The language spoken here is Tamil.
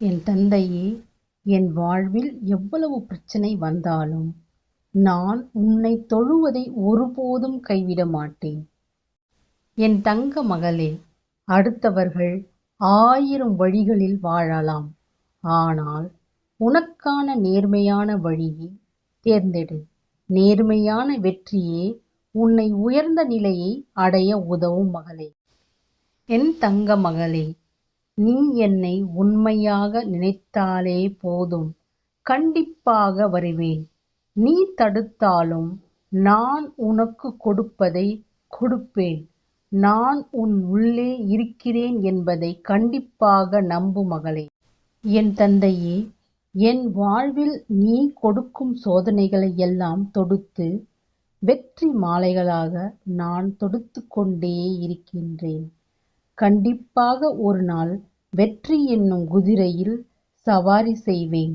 என் தந்தையே என் வாழ்வில் எவ்வளவு பிரச்சனை வந்தாலும் நான் உன்னை தொழுவதை ஒருபோதும் கைவிட மாட்டேன். என் தங்க மகளே அடுத்தவர்கள் ஆயிரம் வழிகளில் வாழலாம். ஆனால் உனக்கான நேர்மையான வழியை தேர்ந்தெடு. நேர்மையான வெற்றியே உன்னை உயர்ந்த நிலையை அடைய உதவும் மகளே. என் தங்க மகளே நீ என்னை உண்மையாக நினைத்தாலே போதும். கண்டிப்பாக வருவேன். நீ தடுத்தாலும் நான் உனக்கு கொடுப்பதை கொடுப்பேன். நான் உன் உள்ளே இருக்கிறேன் என்பதை கண்டிப்பாக நம்பு மகளே. என் தந்தையே என் வாழ்வில் நீ கொடுக்கும் சோதனைகளை எல்லாம் தொடுத்து வெற்றி மாலைகளாக நான் தொடுத்து கொண்டே இருக்கின்றேன். கண்டிப்பாக ஒரு நாள் வெற்றி என்னும் குதிரையில் சவாரி செய்வேன்.